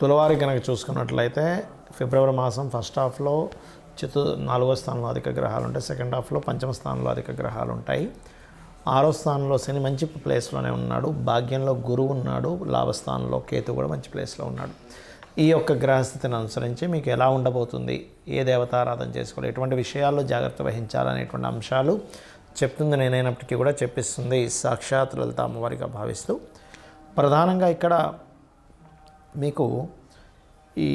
తులవారి కనుక చూసుకున్నట్లయితే ఫిబ్రవరి మాసం ఫస్ట్ హాఫ్లో చతు నాలుగో స్థానంలో అధిక గ్రహాలు ఉంటాయి. సెకండ్ హాఫ్లో పంచమ స్థానంలో అధిక గ్రహాలు ఉంటాయి. ఆరో స్థానంలో శని మంచి ప్లేస్లోనే ఉన్నాడు. భాగ్యంలో గురువు ఉన్నాడు. లాభస్థానంలో కేతు కూడా మంచి ప్లేస్లో ఉన్నాడు. ఈ యొక్క గ్రహస్థితిని అనుసరించి మీకు ఎలా ఉండబోతుంది? ఏ దేవతారాధన చేసుకోవాలి? ఎటువంటి విషయాల్లో జాగ్రత్త వహించాలనేటువంటి అంశాలు చెప్తుంది. నేనైనప్పటికీ కూడా చెప్పిస్తుంది. సాక్షాత్ లలిత అమ్మవారిగా భావిస్తూ ప్రధానంగా ఇక్కడ మీకు ఈ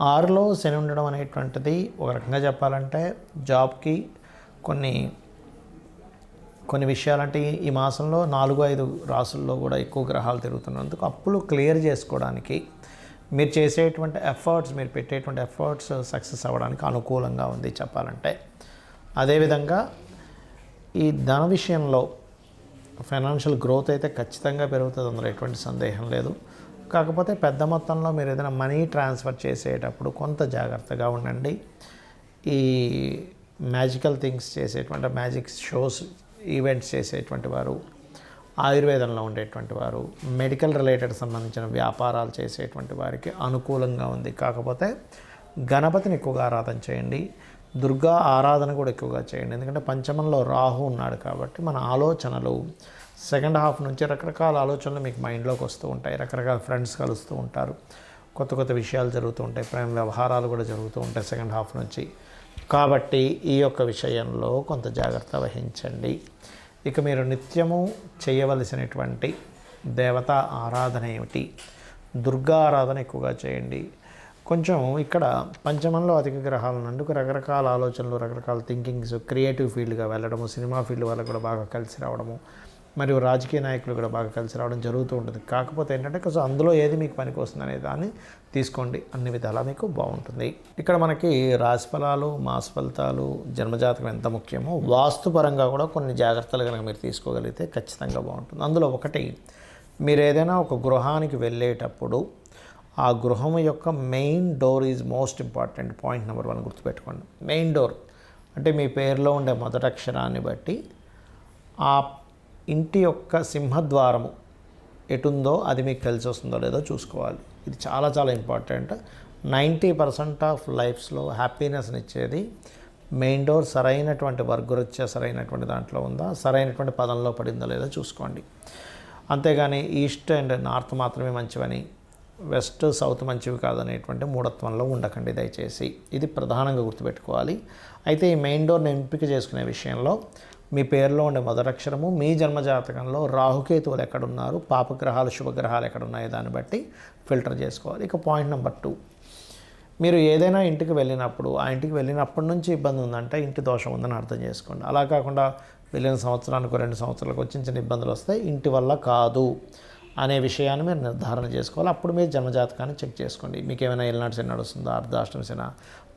ఆరులో శని ఉండడం అనేటువంటిది ఒక రకంగా చెప్పాలంటే జాబ్కి కొన్ని కొన్ని విషయాలంటే ఈ- ఈ మాసంలో నాలుగు ఐదు రాసుల్లో కూడా ఎక్కువ గ్రహాలు తిరుగుతున్నందుకు అప్పులు క్లియర్ చేసుకోవడానికి మీరు చేసేటువంటి ఎఫర్ట్స్ మీరు పెట్టేటువంటి ఎఫర్ట్స్ సక్సెస్ అవ్వడానికి అనుకూలంగా ఉంది చెప్పాలంటే. అదేవిధంగా ఈ ధన విషయంలో ఫైనాన్షియల్ గ్రోత్ అయితే ఖచ్చితంగా పెరుగుతుంది అందులో ఎటువంటి సందేహం లేదు. కాకపోతే పెద్ద మొత్తంలో మీరు ఏదైనా మనీ ట్రాన్స్ఫర్ చేసేటప్పుడు కొంత జాగ్రత్తగా ఉండండి. ఈ మ్యాజికల్ థింగ్స్ చేసేటువంటి మ్యాజిక్ షోస్ ఈవెంట్స్ చేసేటువంటి వారు ఆయుర్వేదంలో ఉండేటువంటి వారు మెడికల్ రిలేటెడ్ సంబంధించిన వ్యాపారాలు చేసేటువంటి వారికి అనుకూలంగా ఉంది. కాకపోతే గణపతిని ఎక్కువగా ఆరాధన చేయండి. దుర్గా ఆరాధన కూడా ఎక్కువగా చేయండి. ఎందుకంటే పంచమంలో రాహు ఉన్నాడు కాబట్టి మన ఆలోచనలు సెకండ్ హాఫ్ నుంచి రకరకాల ఆలోచనలు మీకు మైండ్లోకి వస్తూ ఉంటాయి. రకరకాల ఫ్రెండ్స్ కలుస్తూ ఉంటారు. కొత్త కొత్త విషయాలు జరుగుతూ ఉంటాయి. ప్రేమ వ్యవహారాలు కూడా జరుగుతూ ఉంటాయి సెకండ్ హాఫ్ నుంచి. కాబట్టి ఈ యొక్క విషయంలో కొంత జాగ్రత్త వహించండి. ఇక మీరు నిత్యము చేయవలసినటువంటి దేవతా ఆరాధన ఏమిటి? దుర్గా ఆరాధన ఎక్కువగా చేయండి. కొంచెం ఇక్కడ పంచమంలో అధిక గ్రహాలు నందుకు రకరకాల ఆలోచనలు రకరకాల థింకింగ్స్ క్రియేటివ్ ఫీల్డ్గా వెళ్ళడము సినిమా ఫీల్డ్ వాళ్ళకు కూడా బాగా కలిసి రావడము మరియు రాజకీయ నాయకులు కూడా బాగా కలిసి రావడం జరుగుతూ ఉంటుంది. కాకపోతే ఏంటంటే కొంచెం అందులో ఏది మీకు పనికి వస్తుంది అనే దాన్ని తీసుకోండి. అన్ని విధాలా మీకు బాగుంటుంది. ఇక్కడ మనకి రాశి ఫలాలు మాస ఫలితాలు జన్మజాతకం ఎంత ముఖ్యమో వాస్తుపరంగా కూడా కొన్ని జాగ్రత్తలు కనుక మీరు తీసుకోగలిగితే ఖచ్చితంగా బాగుంటుంది. అందులో ఒకటి మీరు ఏదైనా ఒక గృహానికి వెళ్ళేటప్పుడు ఆ గృహం యొక్క main door is most important point number one గుర్తుపెట్టుకోండి. మెయిన్ డోర్ అంటే మీ పేరులో ఉండే మొదటి అక్షరాన్ని బట్టి ఆ ఇంటి యొక్క సింహద్వారము ఎటుందో అది మీకు కలిసి వస్తుందో లేదో చూసుకోవాలి. ఇది చాలా చాలా ఇంపార్టెంట్. నైంటీ పర్సెంట్ ఆఫ్ లైఫ్స్లో హ్యాపీనెస్ని ఇచ్చేది మెయిన్ డోర్ సరైనటువంటి వర్గురొచ్చే సరైనటువంటి దాంట్లో ఉందా సరైనటువంటి పదంలో పడిందో లేదో చూసుకోండి. అంతేగాని ఈస్ట్ అండ్ నార్త్ మాత్రమే మంచివని వెస్ట్ సౌత్ మంచివి కాదనేటువంటి మూఢత్వంలో ఉండకండి దయచేసి. ఇది ప్రధానంగా గుర్తుపెట్టుకోవాలి. అయితే ఈ మెయిన్ డోర్ని ఎంపిక చేసుకునే విషయంలో మీ పేరులో ఉండే మొదటక్షరము మీ జన్మజాతకంలో రాహుకేతువులు ఎక్కడున్నారు పాపగ్రహాలు శుభగ్రహాలు ఎక్కడున్నాయో దాన్ని బట్టి ఫిల్టర్ చేసుకోవాలి. ఇక పాయింట్ నెంబర్ టూ. మీరు ఏదైనా ఇంటికి వెళ్ళినప్పుడు ఆ ఇంటికి వెళ్ళినప్పటి నుంచి ఇబ్బంది ఉందంటే ఇంటి దోషం ఉందని అర్థం చేసుకోండి. అలా కాకుండా వెళ్ళిన సంవత్సరానికి రెండు సంవత్సరాలకు వచ్చిన చిన్న ఇబ్బందులు వస్తే ఇంటి వల్ల కాదు. అనే విషయాన్ని మీరు నిర్ధారణ చేసుకోవాలి. అప్పుడు మీరు జన్మజాతకాన్ని చెక్ చేసుకోండి. మీకు ఏమైనా ఎల్నాడు శని నడుస్తుందా? అర్ధాష్టమి శని?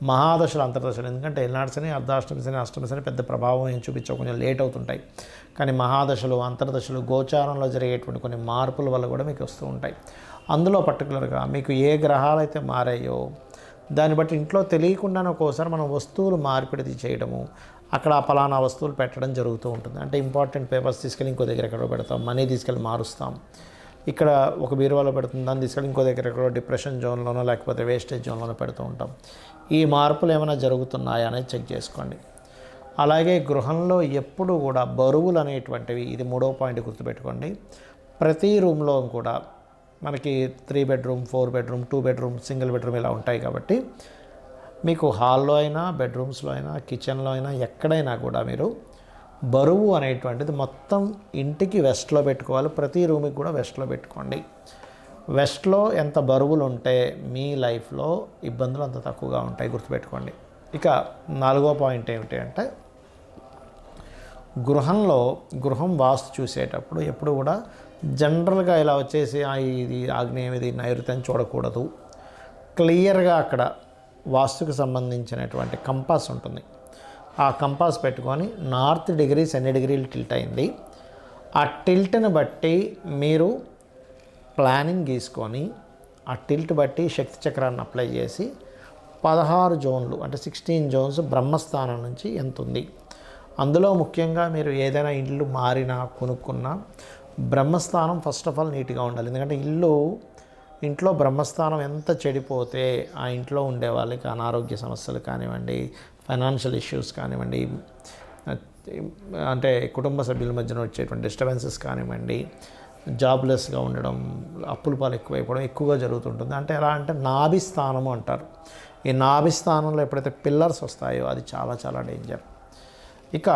మహాదశలు అంతర్దశలు. ఎందుకంటే ఎల్నాడు శని అర్ధాష్టమి శని అష్టమి శని పెద్ద ప్రభావం ఏం చూపించవు. కొంచెం లేట్ అవుతుంటాయి. కానీ మహాదశలు అంతర్దశలు గోచారంలో జరిగేటువంటి కొన్ని మార్పుల వల్ల కూడా మీకు వస్తూ ఉంటాయి. అందులో పర్టికులర్గా మీకు ఏ గ్రహాలు అయితే మారాయో దాన్ని బట్టి ఇంట్లో తెలియకుండానే ఒక్కోసారి మనం వస్తువులు మార్పిడి చేయడము అక్కడ ఆ పలానా వస్తువులు పెట్టడం జరుగుతూ ఉంటుంది. అంటే ఇంపార్టెంట్ పేపర్స్ తీసుకెళ్ళి ఇంకో దగ్గర ఎక్కడో పెడతాం. మనీ తీసుకెళ్ళి మారుస్తాం. ఇక్కడ ఒక బీరువాలో పెడుతుంది దాన్ని తీసుకెళ్ళి ఇంకో దగ్గర ఎక్కడో డిప్రెషన్ జోన్లోనో లేకపోతే వేస్టేజ్ జోన్లోనో పెడుతూ ఉంటాం. ఈ మార్పులు ఏమైనా జరుగుతున్నాయా అనేది చెక్ చేసుకోండి. అలాగే గృహంలో ఎప్పుడు కూడా బరువులు అనేటువంటివి ఇది మూడో పాయింట్ గుర్తుపెట్టుకోండి. ప్రతి రూమ్లో కూడా మనకి three bedroom four bedroom two bedroom single bedroom ఇలా ఉంటాయి కాబట్టి మీకు హాల్లో అయినా బెడ్రూమ్స్లో అయినా కిచెన్లో అయినా ఎక్కడైనా కూడా మీరు బరువు అనేటువంటిది మొత్తం ఇంటికి వెస్ట్లో పెట్టుకోవాలి. ప్రతి రూమ్కి కూడా వెస్ట్లో పెట్టుకోండి. వెస్ట్లో ఎంత బరువులు ఉంటే మీ లైఫ్లో ఇబ్బందులు అంత తక్కువగా ఉంటాయి గుర్తుపెట్టుకోండి. ఇక నాలుగో పాయింట్ ఏమిటి అంటే గృహంలో గృహం వాస్తు చూసేటప్పుడు ఎప్పుడు కూడా జనరల్గా ఇలా వచ్చేసి ఇది ఆగ్నేయం ఇది నైరుతి చూడకూడదు. క్లియర్గా అక్కడ వాస్తుకు సంబంధించినటువంటి కంపాస్ ఉంటుంది. ఆ కంపాస్ పెట్టుకొని నార్త్ డిగ్రీస్ ఎన్ని డిగ్రీలు టిల్ట్ అయింది. ఆ టిల్ట్ని బట్టి మీరు ప్లానింగ్ గీసుకొని ఆ టిల్ట్ బట్టి శక్తి చక్రాన్ని అప్లై చేసి పదహారు జోన్లు అంటే సిక్స్టీన్ జోన్స్ బ్రహ్మస్థానం నుంచి ఎంత ఉంది అందులో ముఖ్యంగా మీరు ఏదైనా ఇల్లు మారినా కొనుక్కున్నా బ్రహ్మస్థానం ఫస్ట్ ఆఫ్ ఆల్ నీట్గా ఉండాలి. ఎందుకంటే ఇల్లు ఇంట్లో బ్రహ్మస్థానం ఎంత చెడిపోతే ఆ ఇంట్లో ఉండే వాళ్ళకి అనారోగ్య సమస్యలు కానివ్వండి ఫైనాన్షియల్ ఇష్యూస్ కానివ్వండి అంటే కుటుంబ సభ్యుల మధ్యన వచ్చేటువంటి డిస్టర్బెన్సెస్ కానివ్వండి జాబ్లెస్గా ఉండడం అప్పుల పాలు ఎక్కువైపోవడం ఎక్కువగా జరుగుతుంటుంది. అంటే ఎలా అంటే నాభి స్థానము అంటారు. ఈ నాభి స్థానంలో ఎప్పుడైతే పిల్లర్స్ వస్తాయో అది చాలా చాలా డేంజర్ ఇక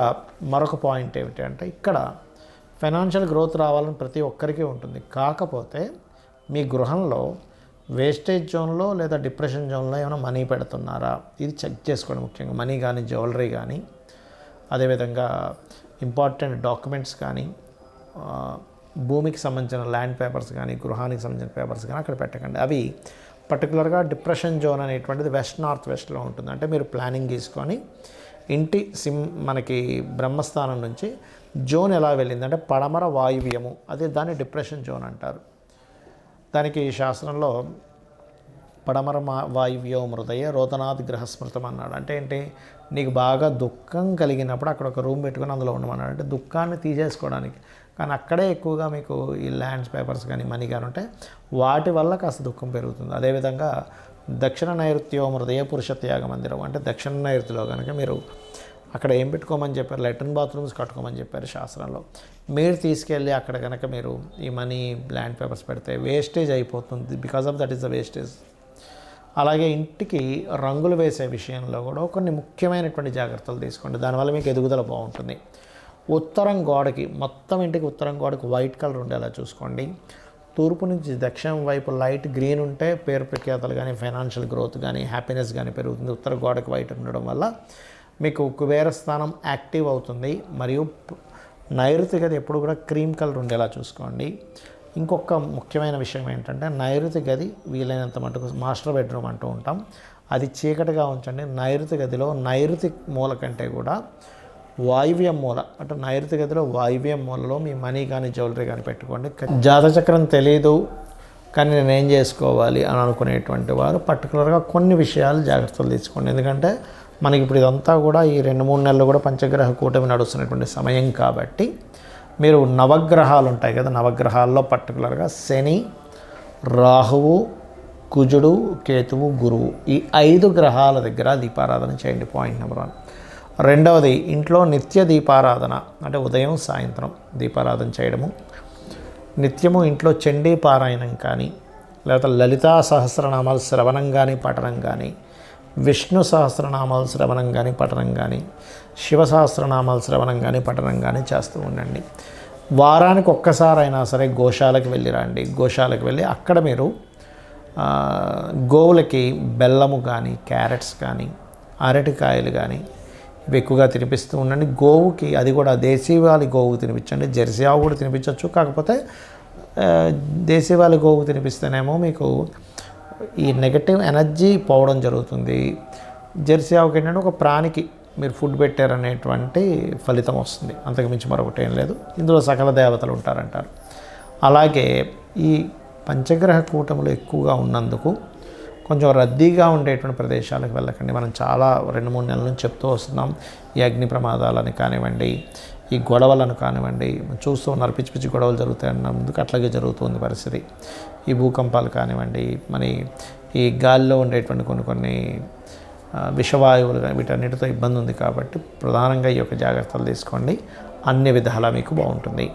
మరొక పాయింట్ ఏమిటి అంటే ఇక్కడ ఫైనాన్షియల్ గ్రోత్ రావాలని ప్రతి ఒక్కరికి ఉంటుంది. కాకపోతే మీ గృహంలో వేస్టేజ్ జోన్లో లేదా డిప్రెషన్ జోన్లో ఏమైనా మనీ పెడుతున్నారా? ఇది చెక్ చేసుకోండి ముఖ్యంగా. మనీ కానీ జ్యువెలరీ కానీ అదేవిధంగా ఇంపార్టెంట్ డాక్యుమెంట్స్ కానీ భూమికి సంబంధించిన ల్యాండ్ పేపర్స్ కానీ గృహానికి సంబంధించిన పేపర్స్ కానీ అక్కడ పెట్టకండి. అవి పర్టికులర్గా డిప్రెషన్ జోన్ అనేటువంటిది వెస్ట్ నార్త్ వెస్ట్లో ఉంటుంది. అంటే మీరు ప్లానింగ్ తీసుకొని ఇంటి సిమ్ మనకి బ్రహ్మస్థానం నుంచి జోన్ ఎలా వెళ్ళిందంటే పడమర వాయువ్యము. అదే దాన్ని డిప్రెషన్ జోన్ అంటారు. దానికి శాస్త్రంలో పడమర మా- వాయువ్యో మృదయ రోదనాథ్ గ్రహ స్మృతం అన్నాడు. అంటే ఏంటి? నీకు బాగా దుఃఖం కలిగినప్పుడు అక్కడ ఒక రూమ్ పెట్టుకొని అందులో ఉండమన్నాడు. అంటే దుఃఖాన్ని తీసేసుకోవడానికి. కానీ అక్కడే ఎక్కువగా మీకు ఈ ల్యాండ్స్ పేపర్స్ కానీ మనీ కానీ ఉంటే వాటి వల్ల కాస్త దుఃఖం పెరుగుతుంది. అదేవిధంగా దక్షిణ నైరుత్యో మృదయ పురుష త్యాగ మందిరం. అంటే దక్షిణ నైరుతిలో కనుక మీరు అక్కడ ఏం పెట్టుకోమని చెప్పారు? లెటర్న్ బాత్రూమ్స్ కట్టుకోమని చెప్పారు శాస్త్రంలో. మీరు తీసుకెళ్ళి అక్కడ కనుక మీరు ఈ మనీ ల్యాండ్ పేపర్స్ పెడితే వేస్టేజ్ అయిపోతుంది. Because of that is the wastage అలాగే ఇంటికి రంగులు వేసే విషయంలో కూడా కొన్ని ముఖ్యమైనటువంటి జాగ్రత్తలు తీసుకోండి. దానివల్ల మీకు ఎదుగుదల బాగుంటుంది. ఉత్తరం గోడకి మొత్తం ఇంటికి ఉత్తరం గోడకి వైట్ కలర్ ఉండేలా చూసుకోండి. తూర్పు నుంచి దక్షిణం వైపు లైట్ గ్రీన్ ఉంటే పేరు ప్రఖ్యాతలు కానీ ఫైనాన్షియల్ గ్రోత్ కానీ హ్యాపీనెస్ కానీ పెరుగుతుంది. ఉత్తర గోడకి వైట్ ఉండడం వల్ల మీకు కుబేర స్థానం యాక్టివ్ అవుతుంది మరియు నైరుతి గది ఎప్పుడు కూడా క్రీమ్ కలర్ ఉండేలా చూసుకోండి. ఇంకొక ముఖ్యమైన విషయం ఏంటంటే నైరుతి గది వీలైనంత మటుకు మాస్టర్ బెడ్రూమ్ అంటూ ఉంటాం. అది చీకటిగా ఉంచండి. నైరుతి గదిలో నైరుతి మూల కంటే కూడా వాయువ్యం మూల అంటే నైరుతి గదిలో వాయువ్యం మూలలో మీ మనీ కానీ జ్యువెలరీ కానీ పెట్టుకోండి. జాతచక్రం తెలియదు కానీ నేను ఏం చేసుకోవాలి అని అనుకునేటువంటి వారు పర్టికులర్గా కొన్ని విషయాలు జాగ్రత్తలు తీసుకోండి. ఎందుకంటే మనకి ఇప్పుడు ఇదంతా కూడా ఈ రెండు మూడు నెలలు కూడా పంచగ్రహ కూటమి నడుస్తున్నటువంటి సమయం కాబట్టి మీరు నవగ్రహాలు ఉంటాయి కదా నవగ్రహాల్లో పర్టికులర్గా శని రాహువు కుజుడు కేతువు గురువు ఈ ఐదు గ్రహాల దగ్గర దీపారాధన చేయండి. Point number one. రెండవది ఇంట్లో నిత్య దీపారాధన అంటే ఉదయం సాయంత్రం దీపారాధన చేయడము. నిత్యము ఇంట్లో చండీ పారాయణం కానీ లేకపోతే లలితా సహస్రనామాలు శ్రవణం కానీ పఠనం కానీ విష్ణు సహస్రనామాలు శ్రవణం కానీ పఠనం కానీ శివ సహస్రనామాలు శ్రవణం కానీ పఠనం కానీ చేస్తూ ఉండండి. వారానికి ఒక్కసారైనా సరే గోశాలకు వెళ్ళి రండి. గోశాలకు వెళ్ళి అక్కడ మీరు గోవులకి బెల్లము కానీ క్యారెట్స్ కానీ అరటికాయలు కానీ ఇవి ఎక్కువగా తినిపిస్తూ ఉండండి. గోవుకి అది కూడా దేశీవాలి గోవు తినిపించండి. జెర్సీ ఆవు కూడా తినిపించవచ్చు కాకపోతే దేశీవాలి గోవు తినిపిస్తేనేమో మీకు ఈ నెగటివ్ ఎనర్జీ పోవడం జరుగుతుంది. జెర్సీ ఆవుకి ఏంటంటే ఒక ప్రాణికి మీరు ఫుడ్ పెట్టారనేటువంటి ఫలితం వస్తుంది. అంతకు మించి మరొకటి ఏం లేదు. ఇందులో సకల దేవతలు ఉంటారంటారు. అలాగే ఈ పంచగ్రహ కూటములు ఎక్కువగా ఉన్నందుకు కొంచెం రద్దీగా ఉండేటువంటి ప్రదేశాలకు వెళ్ళకండి. మనం చాలా రెండు మూడు నెలల నుంచి చెప్తూ వస్తున్నాం. ఈ అగ్ని ప్రమాదాలని కానివ్వండి ఈ గొడవలను కానివ్వండి చూస్తూ ఉన్నారు పిచ్చి పిచ్చి గొడవలు జరుగుతాయి అన్నందుకు అట్లాగే జరుగుతుంది పరిస్థితి. ఈ భూకంపాలు కానివ్వండి మరి ఈ గాలిలో ఉండేటువంటి కొన్ని కొన్ని విషవాయువులు కానీ వీటన్నిటితో ఇబ్బంది ఉంది కాబట్టి ప్రధానంగా ఈ యొక్క జాగ్రత్తలు తీసుకోండి. అన్ని విధాలా మీకు బాగుంటుంది.